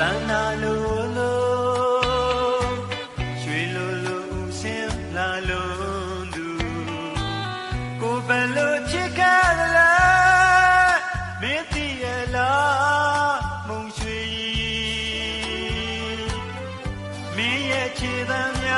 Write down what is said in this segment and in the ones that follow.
တန်နာလိုလိုရွှေလိုလိုဦးစင်လာလုံးသူကိုဘယ်လိုဖြစ်ခဲ့လဲမင်းတည်ရလားမုံရွှေမင်းရဲ့ခြေတမ်းများ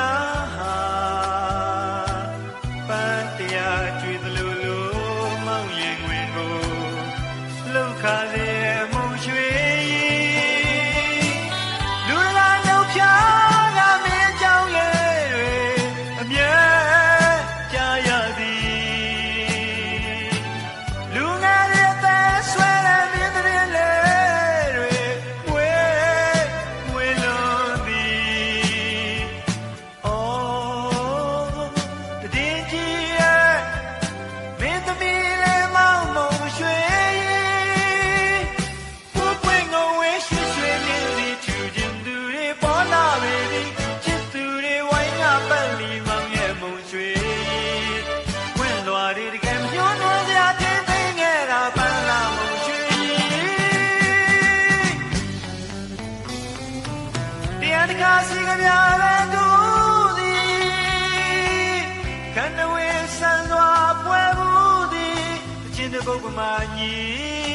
ကစီကမြရန်သူသည်ခန္ဓဝေဆန်စွာပွဲမှုသည်အချင်းတပုတ်ပမာညီ